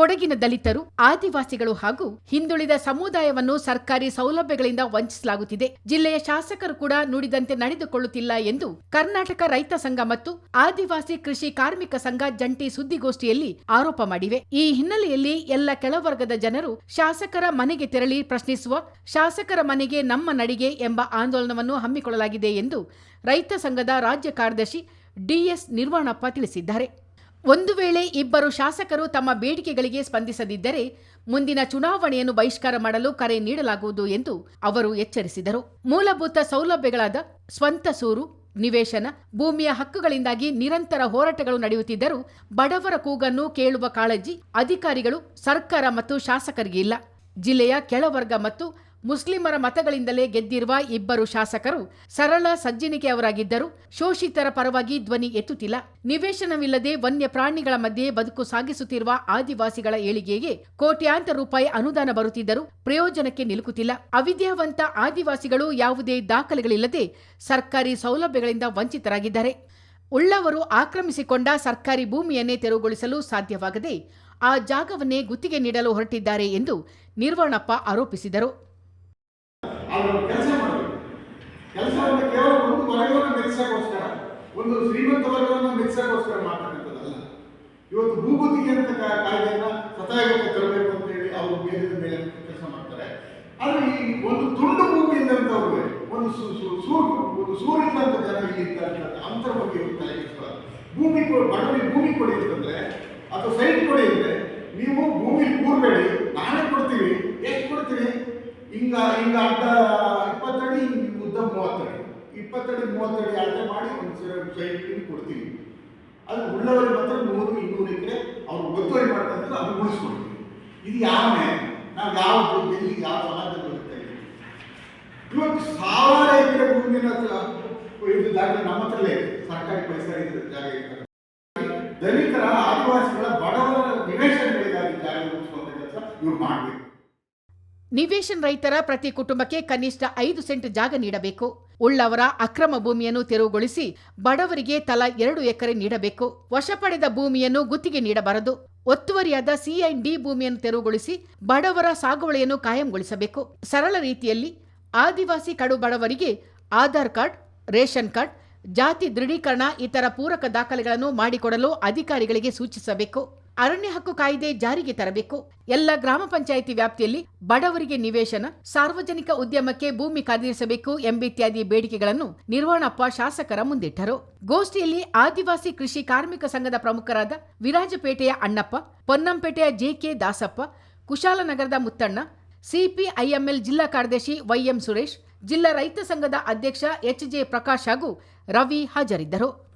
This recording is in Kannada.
ಕೊಡಗಿನ ದಲಿತರು, ಆದಿವಾಸಿಗಳು ಹಾಗೂ ಹಿಂದುಳಿದ ಸಮುದಾಯವನ್ನು ಸರ್ಕಾರಿ ಸೌಲಭ್ಯಗಳಿಂದ ವಂಚಿಸಲಾಗುತ್ತಿದೆ. ಜಿಲ್ಲೆಯ ಶಾಸಕರು ಕೂಡ ನುಡಿದಂತೆ ನಡೆದುಕೊಳ್ಳುತ್ತಿಲ್ಲ ಎಂದು ಕರ್ನಾಟಕ ರೈತ ಸಂಘ ಮತ್ತು ಆದಿವಾಸಿ ಕೃಷಿ ಕಾರ್ಮಿಕ ಸಂಘ ಜಂಟಿ ಸುದ್ದಿಗೋಷ್ಠಿಯಲ್ಲಿ ಆರೋಪ ಮಾಡಿವೆ. ಈ ಹಿನ್ನೆಲೆಯಲ್ಲಿ ಎಲ್ಲ ಕೆಳವರ್ಗದ ಜನರು ಶಾಸಕರ ಮನೆಗೆ ತೆರಳಿ ಪ್ರಶ್ನಿಸುವ, ಶಾಸಕರ ಮನೆಗೆ ನಮ್ಮ ನಡಿಗೆ ಎಂಬ ಆಂದೋಲನವನ್ನು ಹಮ್ಮಿಕೊಳ್ಳಲಾಗಿದೆ ಎಂದು ರೈತ ಸಂಘದ ರಾಜ್ಯ ಕಾರ್ಯದರ್ಶಿ ಡಿಎಸ್ ನಿರ್ವಾಣಪ್ಪ ತಿಳಿಸಿದ್ದಾರೆ. ಒಂದು ವೇಳೆ ಇಬ್ಬರು ಶಾಸಕರು ತಮ್ಮ ಬೇಡಿಕೆಗಳಿಗೆ ಸ್ಪಂದಿಸದಿದ್ದರೆ ಮುಂದಿನ ಚುನಾವಣೆಯನ್ನು ಬಹಿಷ್ಕಾರ ಮಾಡಲು ಕರೆ ನೀಡಲಾಗುವುದು ಎಂದು ಅವರು ಎಚ್ಚರಿಸಿದರು. ಮೂಲಭೂತ ಸೌಲಭ್ಯಗಳಾದ ಸ್ವಂತ ಸೂರು, ನಿವೇಶನ, ಭೂಮಿಯ ಹಕ್ಕುಗಳಿಂದಾಗಿ ನಿರಂತರ ಹೋರಾಟಗಳು ನಡೆಯುತ್ತಿದ್ದರೂ ಬಡವರ ಕೂಗನ್ನು ಕೇಳುವ ಕಾಳಜಿ ಅಧಿಕಾರಿಗಳು, ಸರ್ಕಾರ ಮತ್ತು ಶಾಸಕರಿಗೆ ಇಲ್ಲ. ಜಿಲ್ಲೆಯ ಕೆಳವರ್ಗ ಮತ್ತು ಮುಸ್ಲಿಮರ ಮತಗಳಿಂದಲೇ ಗೆದ್ದಿರುವ ಇಬ್ಬರು ಶಾಸಕರು ಸರಳ ಸಜ್ಜನಿಕೆಯವರಾಗಿದ್ದರು ಶೋಷಿತರ ಪರವಾಗಿ ಧ್ವನಿ ಎತ್ತುತ್ತಿಲ್ಲ. ನಿವೇಶನವಿಲ್ಲದೆ ವನ್ಯ ಪ್ರಾಣಿಗಳ ಮಧ್ಯೆ ಬದುಕು ಸಾಗಿಸುತ್ತಿರುವ ಆದಿವಾಸಿಗಳ ಏಳಿಗೆಗೆ ಕೋಟ್ಯಾಂತರ ರೂಪಾಯಿ ಅನುದಾನ ಬರುತ್ತಿದ್ದರೂ ಪ್ರಯೋಜನಕ್ಕೆ ನಿಲುಕುತ್ತಿಲ್ಲ. ಅವಿದ್ಯಾವಂತ ಆದಿವಾಸಿಗಳು ಯಾವುದೇ ದಾಖಲೆಗಳಿಲ್ಲದೆ ಸರ್ಕಾರಿ ಸೌಲಭ್ಯಗಳಿಂದ ವಂಚಿತರಾಗಿದ್ದಾರೆ. ಉಳ್ಳವರು ಆಕ್ರಮಿಸಿಕೊಂಡ ಸರ್ಕಾರಿ ಭೂಮಿಯನ್ನೇ ತೆರವುಗೊಳಿಸಲು ಸಾಧ್ಯವಾಗದೆ ಆ ಜಾಗವನ್ನೇ ಗುತ್ತಿಗೆ ನೀಡಲು ಹೊರಟಿದ್ದಾರೆ ಎಂದು ನಿರ್ವಣಪ್ಪ ಆರೋಪಿಸಿದರು. ಅವರು ಕೆಲಸ ಮಾಡಬೇಕು. ಕೆಲಸವನ್ನು ಕೇವಲ ಒಂದು ವರ್ಗವನ್ನು ಮೆಚ್ಚಿಸೋಕ್ಕೋಸ್ಕರ ಒಂದು ಶ್ರೀಮಂತ ವರ್ಗವನ್ನು ಮೆಚ್ಚಿಸೋಕ್ಕೋಸ್ಕರ ಮಾಡ್ತಕ್ಕಂಥದ್ದಲ್ಲ ಇವತ್ತು ಭೂಗುತ್ತಿಗೆ ಅಂತ ಕಾಯ್ದೆಯನ್ನ ಸತಾಯಕ್ಕೆ ತರಬೇಕು ಅಂತ ಹೇಳಿ ಅವರು ಮೇಲಿನ ಮೇಲೆ ಕೆಲಸ ಮಾಡ್ತಾರೆ. ಆದ್ರೆ ಈ ಒಂದು ತುಂಡು ಭೂಮಿ ಇದ್ದಂಥವ್ರಿಗೆ ಒಂದು ಸೂರು ಒಂದು ಸೂರಿಲ್ಲಂತ ಜನ ಇಲ್ಲಿ ಇದ್ದಾರೆ ಅಂತರ ಬಗ್ಗೆ ತಲೆ ಕೆಡಿಸ್ಕೊಳ್ಳೋದು ಭೂಮಿ ಬಡವರಿಗೆ ಭೂಮಿ ಕೊಡಿ ಅಂತಂದ್ರೆ, ಅಥವಾ ಸೈಟ್ ಕೊಡಿ ಅಂದ್ರೆ, ನೀವು ಭೂಮಿ ಕೂರ್ಬೇಡಿ, ನಾನೇ ಹಿಂಗ ಹಿಂಗ ಅಡ್ಡ ಇಪ್ಪತ್ತಡಿ ಉದ್ದ ಮೂವತ್ತಡಿ. ಇಪ್ಪತ್ತಡಿ, ಮೂವತ್ತಡಿ ಅಳತೆ ಮಾಡಿ ಒಂದು ಸೈಟ್ ಕೊಡ್ತೀವಿ ಅದು ಉಳ್ಳವರಿಗೆ ಮಾತ್ರ ನೂರು, ಇನ್ನೂರು ಎಕರೆ ಅವ್ರು ಒತ್ತುವರಿ ಮಾಡ್ತಾರೆ ಅದು ಉಳಿಸ್ಕೊಡ್ತೀವಿ ಇದು ಯಾವ? ನಾವು ಯಾವ ಎಲ್ಲಿ ಯಾವ ಸಮಾಜದಲ್ಲಿ ಬದುಕ್ತಾ ಇವತ್ತು ಸಾವಿರ ಎಕರೆ ಭೂಮಿನ ಇದು ದಾಖಲೆ ನಮ್ಮ ಹತ್ರಲ್ಲೇ ಸರ್ಕಾರಿ ಪರಿಸರ ಇದ್ರೆ ಜಾಗ ಇರ್ತದೆ ದಲಿತರ ಆದಿವಾಸಿಗಳ ಬಡವರ ನಿವೇಶನಗಳಿಗಾಗಿ ಜಾಗ ಉಳಿಸ್ಕೊಂತ ಕೆಲಸ ಇವ್ರು ಮಾಡಬೇಕು. ನಿವೇಶನ್ ರೈತರ ಪ್ರತಿ ಕುಟುಂಬಕ್ಕೆ ಕನಿಷ್ಠ ಐದು ಸೆಂಟ್ ಜಾಗ ನೀಡಬೇಕು. ಉಳ್ಳವರ ಅಕ್ರಮ ಭೂಮಿಯನ್ನು ತೆರವುಗೊಳಿಸಿ ಬಡವರಿಗೆ ತಲಾ ಎರಡು ಎಕರೆ ನೀಡಬೇಕು. ವಶಪಡೆದ ಭೂಮಿಯನ್ನು ಗುತ್ತಿಗೆ ನೀಡಬಾರದು. ಒತ್ತುವರಿಯಾದ ಸಿಐನ್ ಡಿ ಭೂಮಿಯನ್ನು ತೆರವುಗೊಳಿಸಿ ಬಡವರ ಸಾಗುವಳಿಯನ್ನು ಕಾಯಂಗೊಳಿಸಬೇಕು. ಸರಳ ರೀತಿಯಲ್ಲಿ ಆದಿವಾಸಿ ಕಡು ಬಡವರಿಗೆ ಆಧಾರ್ ಕಾರ್ಡ್, ರೇಷನ್ ಕಾರ್ಡ್, ಜಾತಿ ದೃಢೀಕರಣ, ಇತರ ಪೂರಕ ದಾಖಲೆಗಳನ್ನು ಮಾಡಿಕೊಡಲು ಅಧಿಕಾರಿಗಳಿಗೆ ಸೂಚಿಸಬೇಕು. ಅರಣ್ಯ ಹಕ್ಕು ಕಾಯ್ದೆ ಜಾರಿಗೆ ತರಬೇಕು. ಎಲ್ಲ ಗ್ರಾಮ ಪಂಚಾಯಿತಿ ವ್ಯಾಪ್ತಿಯಲ್ಲಿ ಬಡವರಿಗೆ ನಿವೇಶನ, ಸಾರ್ವಜನಿಕ ಉದ್ಯಮಕ್ಕೆ ಭೂಮಿ ಕಾದಿರಿಸಬೇಕು ಎಂಬಿತ್ಯಾದಿ ಬೇಡಿಕೆಗಳನ್ನು ನಿರ್ವಾಣಪ್ಪ ಶಾಸಕರ ಮುಂದಿಟ್ಟರು. ಗೋಷ್ಠಿಯಲ್ಲಿ ಆದಿವಾಸಿ ಕೃಷಿ ಕಾರ್ಮಿಕ ಸಂಘದ ಪ್ರಮುಖರಾದ ವಿರಾಜಪೇಟೆಯ ಅಣ್ಣಪ್ಪ, ಪೊನ್ನಂಪೇಟೆಯ ಜೆಕೆ ದಾಸಪ್ಪ, ಕುಶಾಲನಗರದ ಮುತ್ತಣ್ಣ ಸಿಪಿಐಎಂಎಲ್ ಜಿಲ್ಲಾ ಕಾರ್ಯದರ್ಶಿ ವೈಎಂ ಸುರೇಶ್, ಜಿಲ್ಲಾ ರೈತ ಸಂಘದ ಅಧ್ಯಕ್ಷ ಎಚ್ಜೆ ಪ್ರಕಾಶ್ ಹಾಗೂ ರವಿ ಹಾಜರಿದ್ದರು.